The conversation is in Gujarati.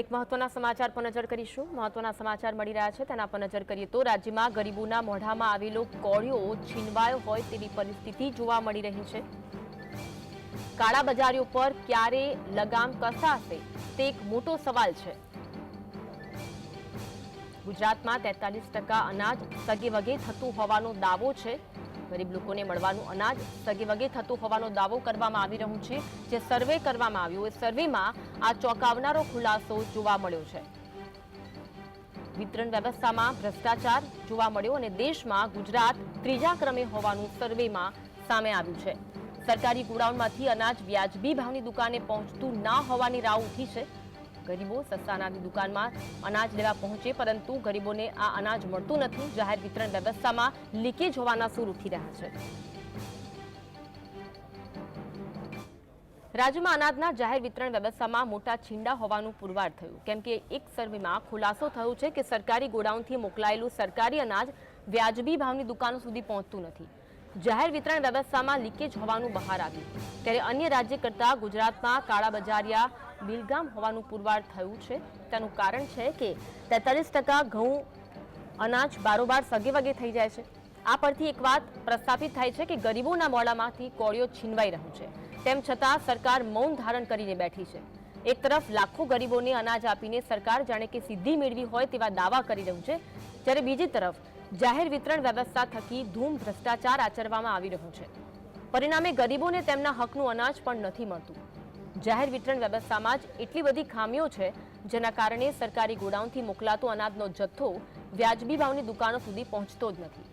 એક મહત્વના સમાચાર પર નજર કરીશું. મહત્વના સમાચાર મળી રહ્યા છે, તેના પર નજર કરીએ તો રાજ્યમાં ગરીબોના મોઢામાં આવેલો કોળિયો છીનવાયો હોય તેવી પરિસ્થિતિ જોવા મળી રહી છે. કાળા બજારીઓ પર ક્યારે લગામ કસાશે, તે એક મોટો સવાલ છે. ગુજરાતમાં તેતાલીસ ટકા અનાજ સગે વગે થતું હોવાનો દાવો છે. ગરીબ લોકોને મળવાનું અનાજ સગે વગે થતું હોવાનો દાવો કરવામાં આવી રહ્યું છે, જે સર્વે કરવામાં આવ્યો. એ સર્વેમાં આ ચોંકાવનારો ખુલાસો જોવા મળ્યો છે. વિતરણ વ્યવસ્થામાં ભ્રષ્ટાચાર જોવા મળ્યો અને દેશમાં ગુજરાત ત્રીજા ક્રમે હોવાનું સર્વેમાં સામે આવ્યું છે. સરકારી ગોડાઉનમાંથી અનાજ વ્યાજબી ભાવની દુકાને પહોંચતું ના હોવાની રાવ ઉઠી છે. ગરીબો સસ્તા અનાજની દુકાનમાં અનાજ લેવા પહોંચે, પરંતુ ગરીબોને આ અનાજ મળતું નથી. જાહેર વિતરણ વ્યવસ્થામાં લીકેજ હોવાના સૂર ઉઠી રહ્યા છે. રાજ્યમાં અનાજના જાહેર વિતરણ વ્યવસ્થામાં મોટા છીંડા હોવાનું પુરવાર થયું. કેમ કે એક સર્વેમાં ખુલાસો થયો છે કે સરકારી ગોડાઉનથી મોકલાયેલું સરકારી અનાજ વ્યાજબી ભાવની દુકાનો સુધી પહોંચતું નથી. જાહેર વિતરણ વ્યવસ્થામાં લીકેજ હોવાનું બહાર આવ્યું. ત્યારે અન્ય રાજ્ય કરતાં ગુજરાતમાં કાળા બજારિયા, બિલગામ હોવાનું પુરવાર થયું છે. તેનું કારણ છે કે તેતાલીસ ટકા ઘઉં અનાજ બારોબાર સગે વગે થઈ જાય છે. આ પરથી એક વાત પ્રસ્થાપિત થાય છે કે ગરીબોના મોડામાંથી કોળિયો છીનવાઈ રહ્યું છે. તેમ છતાં સરકાર મૌન ધારણ કરીને બેઠી છે. એક તરફ લાખો ગરીબોને અનાજ આપીને સરકાર જાણે કે સિદ્ધિ મેળવી હોય તેવા દાવા કરી રહ્યું છે, જ્યારે બીજી તરફ જાહેર વિતરણ વ્યવસ્થા થકી ધૂમ ભ્રષ્ટાચાર આચરવામાં આવી રહ્યો છે. પરિણામે ગરીબોને તેમના હકનું અનાજ પણ નથી મળતું. જાહેર વિતરણ વ્યવસ્થામાં જ એટલી બધી ખામીઓ છે, જેના કારણે સરકારી ગોડાઉનથી મોકલાતો અનાજનો જથ્થો વ્યાજબી ભાવની દુકાનો સુધી પહોંચતો જ નથી.